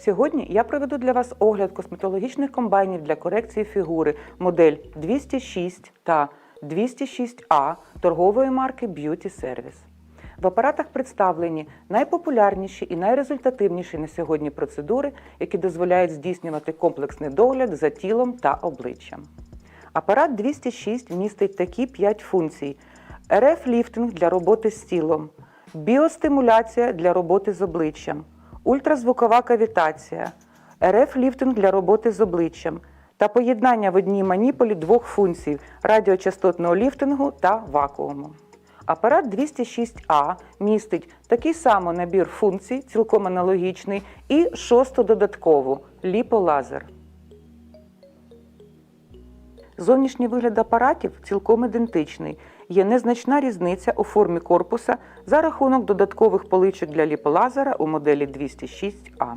Сьогодні я проведу для вас огляд косметологічних комбайнів для корекції фігури модель 206 та 206А торгової марки Beauty Service. В апаратах представлені найпопулярніші і найрезультативніші на сьогодні процедури, які дозволяють здійснювати комплексний догляд за тілом та обличчям. Апарат 206 містить такі 5 функцій: РФ-ліфтинг для роботи з тілом, біостимуляція для роботи з обличчям, ультразвукова кавітація, РФ-ліфтинг для роботи з обличчям та поєднання в одній маніполі двох функцій радіочастотного ліфтингу та вакууму. Апарат 206А містить такий самий набір функцій, цілком аналогічний, і шосту додаткову ліполазер. Зовнішній вигляд апаратів цілком ідентичний. Є незначна різниця у формі корпуса за рахунок додаткових поличок для ліполазера у моделі 206А.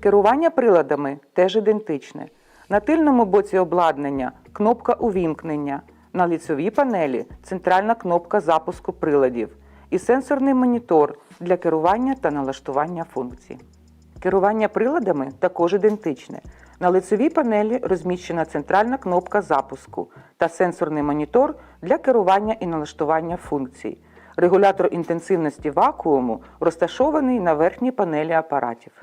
Керування приладами теж ідентичне. На тильному боці обладнання кнопка увімкнення, на ліцевій панелі центральна кнопка запуску приладів і сенсорний монітор для керування та налаштування функцій. Керування приладами також ідентичне. На лицевій панелі розміщена центральна кнопка запуску та сенсорний монітор для керування і налаштування функцій. Регулятор інтенсивності вакууму розташований на верхній панелі апаратів.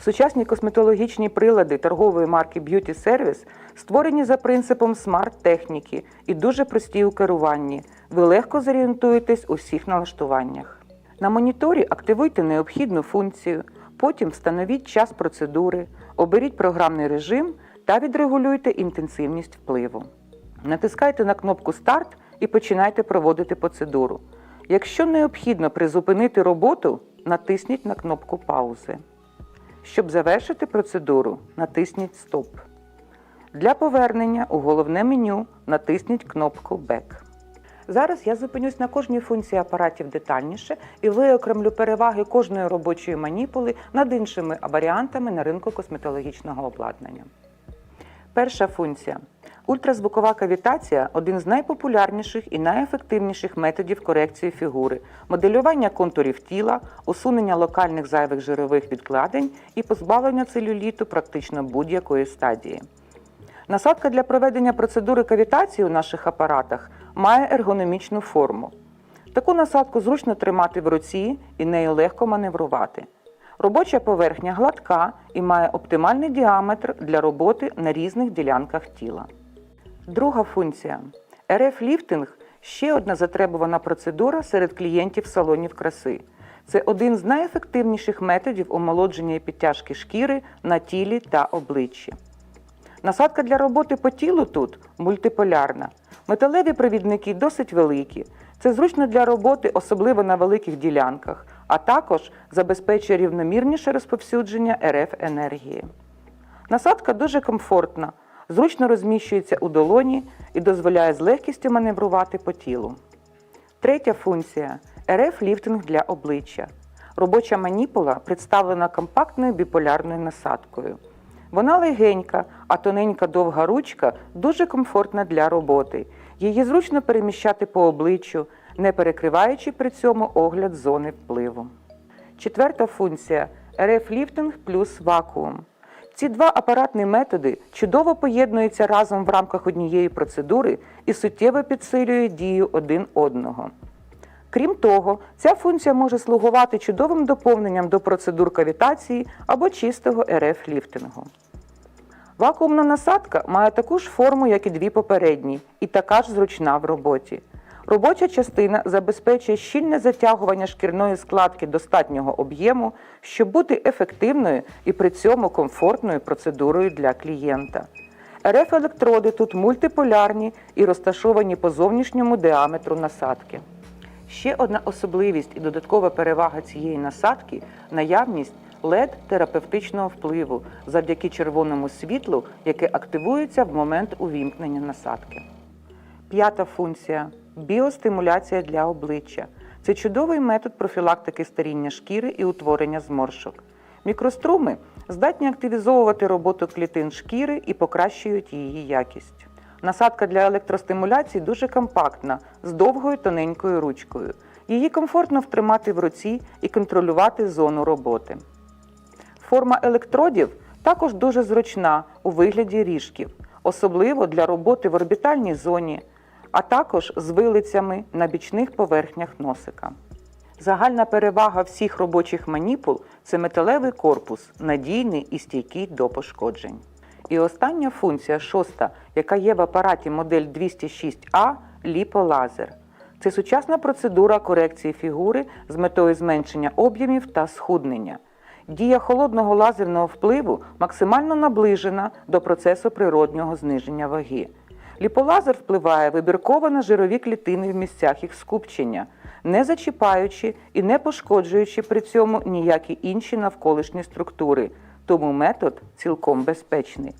Сучасні косметологічні прилади торгової марки Beauty Service створені за принципом смарт-техніки і дуже прості у керуванні. Ви легко зорієнтуєтесь у всіх налаштуваннях. На моніторі активуйте необхідну функцію, потім встановіть час процедури, оберіть програмний режим та відрегулюйте інтенсивність впливу. Натискайте на кнопку Старт і починайте проводити процедуру. Якщо необхідно призупинити роботу, натисніть на кнопку паузи. Щоб завершити процедуру, натисніть Стоп. Для повернення у головне меню натисніть кнопку Back. Зараз я зупинюсь на кожній функції апаратів детальніше і виокремлю переваги кожної робочої маніпули над іншими варіантами на ринку косметологічного обладнання. Перша функція. Ультразвукова кавітація один з найпопулярніших і найефективніших методів корекції фігури, моделювання контурів тіла, усунення локальних зайвих жирових відкладень і позбавлення целюліту практично будь-якої стадії. Насадка для проведення процедури кавітації у наших апаратах має ергономічну форму. Таку насадку зручно тримати в руці і нею легко маневрувати. Робоча поверхня гладка і має оптимальний діаметр для роботи на різних ділянках тіла. Друга функція. РФ-ліфтинг ще одна затребувана процедура серед клієнтів салонів краси. Це один з найефективніших методів омолодження і підтяжки шкіри на тілі та обличчі. Насадка для роботи по тілу тут мультиполярна. Металеві провідники досить великі. Це зручно для роботи, особливо на великих ділянках, а також забезпечує рівномірніше розповсюдження РФ енергії. Насадка дуже комфортна, зручно розміщується у долоні і дозволяє з легкістю маневрувати по тілу. Третя функція РФ-ліфтинг для обличчя. Робоча маніпула представлена компактною біполярною насадкою. Вона легенька, а тоненька довга ручка дуже комфортна для роботи. Її зручно переміщати по обличчю, не перекриваючи при цьому огляд зони впливу. Четверта функція РФ-ліфтинг плюс вакуум. Ці два апаратні методи чудово поєднуються разом в рамках однієї процедури і суттєво підсилюють дію один одного. Крім того, ця функція може слугувати чудовим доповненням до процедур кавітації або чистого РФ-ліфтингу. Вакуумна насадка має таку ж форму, як і дві попередні, і така ж зручна в роботі. Робоча частина забезпечує щільне затягування шкірної складки достатнього об'єму, щоб бути ефективною і при цьому комфортною процедурою для клієнта. РФ-електроди тут мультиполярні і розташовані по зовнішньому діаметру насадки. Ще одна особливість і додаткова перевага цієї насадки наявність led терапевтичного впливу завдяки червоному світлу, яке активується в момент увімкнення насадки. П'ята функція біостимуляція для обличчя. Це чудовий метод профілактики старіння шкіри і утворення зморшок. Мікроструми здатні активізовувати роботу клітин шкіри і покращують її якість. Насадка для електростимуляції дуже компактна, з довгою тоненькою ручкою. Її комфортно втримати в руці і контролювати зону роботи. Форма електродів також дуже зручна у вигляді ріжків, особливо для роботи в орбітальній зоні, а також з вилицями на бічних поверхнях носика. Загальна перевага всіх робочих маніпул це металевий корпус, надійний і стійкий до пошкоджень. І остання функція шоста, яка є в апараті модель 206А ліполазер. Це сучасна процедура корекції фігури з метою зменшення об'ємів та схуднення. Дія холодного лазерного впливу максимально наближена до процесу природнього зниження ваги. Ліполазер впливає вибірково на жирові клітини в місцях їх скупчення, не зачіпаючи і не пошкоджуючи при цьому ніякі інші навколишні структури, тому метод цілком безпечний.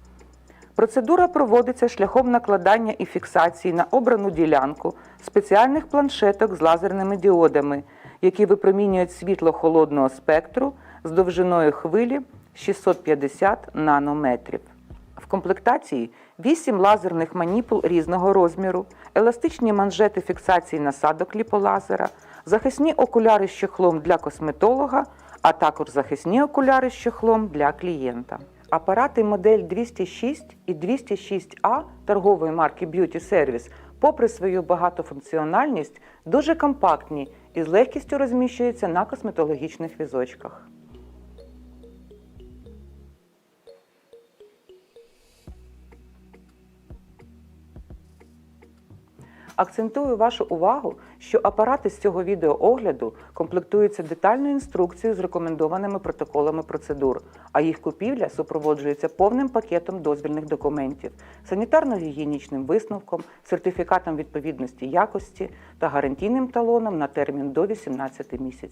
Процедура проводиться шляхом накладання і фіксації на обрану ділянку спеціальних планшеток з лазерними діодами, які випромінюють світло холодного спектру з довжиною хвилі 650 нанометрів. В комплектації 8 лазерних маніпул різного розміру, еластичні манжети фіксації насадок ліполазера, захисні окуляри з чехлом для косметолога, а також захисні окуляри з чехлом для клієнта. Апарати модель 206 і 206А торгової марки Beauty Service, попри свою багатофункціональність, дуже компактні і з легкістю розміщуються на косметологічних візочках. Акцентую вашу увагу, що апарати з цього відеоогляду комплектуються детальною інструкцією з рекомендованими протоколами процедур, а їх купівля супроводжується повним пакетом дозвільних документів, санітарно-гігієнічним висновком, сертифікатом відповідності якості та гарантійним талоном на термін до 18 місяців.